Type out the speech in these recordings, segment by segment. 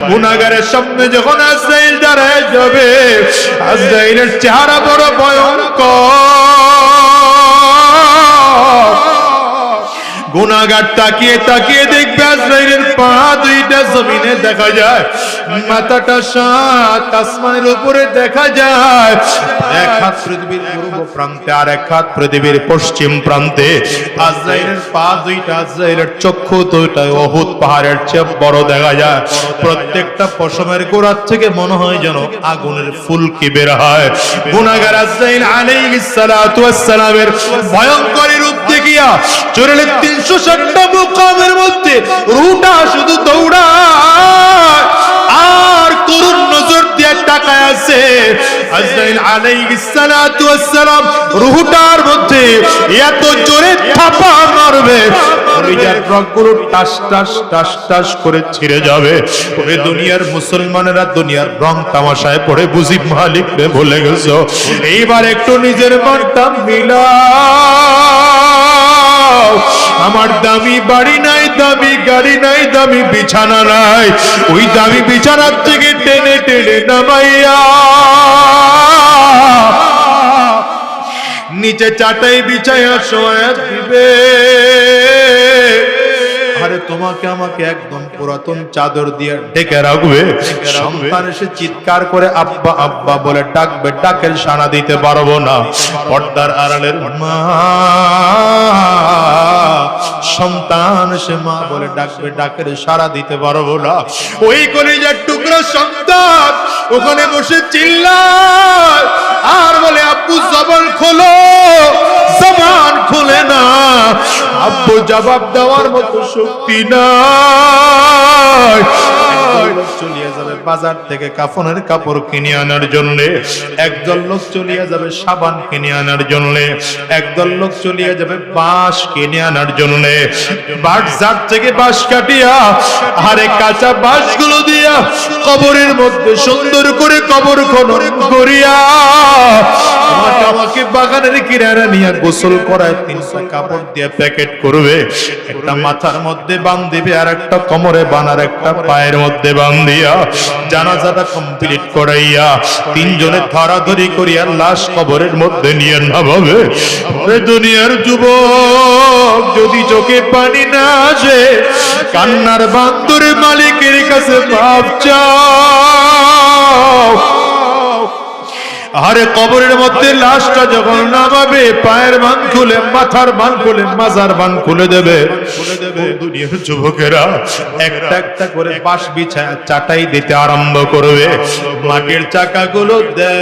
গুনাগারের সামনে যখন আজরাইল দাঁড়ায় যাবে আজরাইলের চেহারা বড় ভয়ঙ্কর। গুনাগার তাকিয়ে তাকিয়ে দেখবে আজরাইলের পা দুইটা জমিনে দেখা যায়। মাথাটা সাত, আসমানের উপরে দেখা যায়। এক হাত পৃথিবীর পূর্ব প্রান্তে আর এক হাত পৃথিবীর পশ্চিম প্রান্তে। আজরাইলের পা দুইটা, আজরাইলের চক্ষু দুইটা অহুত পাহাড়ের চেয়ে বড় দেখা যায়। প্রত্যেকটা পশমের গোড়ার থেকে মনে হয় যেন আগুনের ফুলকি বের হয়। গুনাগার আজরাইল আলাইহিস সালাতু ওয়াস সালামের ভয়ঙ্কর চোরের তিনশো ষাটটা মধ্যে রুটা শুধু আর নজর দিয়ে তাকায় আছে আজরাইল আলাইহিস সালাতু ওয়াস রুহটার মধ্যে এত জোরে থাপা মারবে। ছিঁড়ে যাবে। দুনিয়ার মুসলমানেরা দুনিয়ার তামাশায় পড়ে বুঝি গেছো। এইবার একটু নিজের মনটা মিলা আমার দামি বাড়ি নাই, দামি গাড়ি নাই, দামি বিছানা নাই। ওই দামি বিছানার থেকে টেনে টেনে নামাইয়া। নিচে চাটাই বিছায়া শোয়া দিবে। তোমাকে আমাকে একদম পুরাতন চাদর দিয়ে ঢেকে রাখবে সন্তান এসে চিৎকার করে আব্বা আব্বা বলে ডাকবে ডাকের সাড়া দিতে পারব না। পর্দার আড়ালের মা সন্তান এসে মা বলে ডাকবে ডাকের সাড়া দিতে পারব না। ওই কলিজার টুকরো সন্তান ওখানে বসে চিল্লায় আর বলে আব্বু জবান খোলো। জবাব দেওয়ার মতো শক্তি নাই। বাজার থেকে কাফনের কাপড় কিনে আনার জন্য। একদল লোক চলিয়ে যাবে সাবান কিনে আনার জন্য। একদল লোক চলিয়ে যাবে বাঁশ কিনে আনার জন্য। বাজার থেকে বাঁশ কাটিয়া, আরে কাঁচা বাঁশগুলো দিয়া কবরের মধ্যে সুন্দর করে কবর খনন বাগানের কিনারা নিয়ে গোসল করায় তিনটা কাপড় দিয়ে প্যাকেট করবে। একটা মাথার মধ্যে বান দিবে আর একটা কোমরে বানার একটা পায়ের মধ্যে বান দিয়া জানাজাটা কমপ্লিট করাইয়া তিনজনে ধরাধরি করিয়া লাশ কবরের মধ্যে নিয়ে নামাবে। দুনিয়ার যুবক, যদি চোখে পানি না আসে, কান্নার বান্দরে মালিকের কাছে ভাব আরে কবরের মধ্যে লাশটা যখন নামাবে, পায়ের বান খুলে, মাথার বান খুলে, মাজার বান খুলে দেবে। দুনিয়ার যুবকেরা, একটা একটা করে বাঁশ বিছায় চাটাই দিতে আরম্ভ করবে। মাটির চাকাগুলো দে।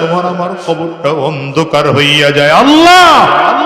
তোমার আমার কবরটা অন্ধকার হইয়া যায়। আল্লাহ আল্লাহ!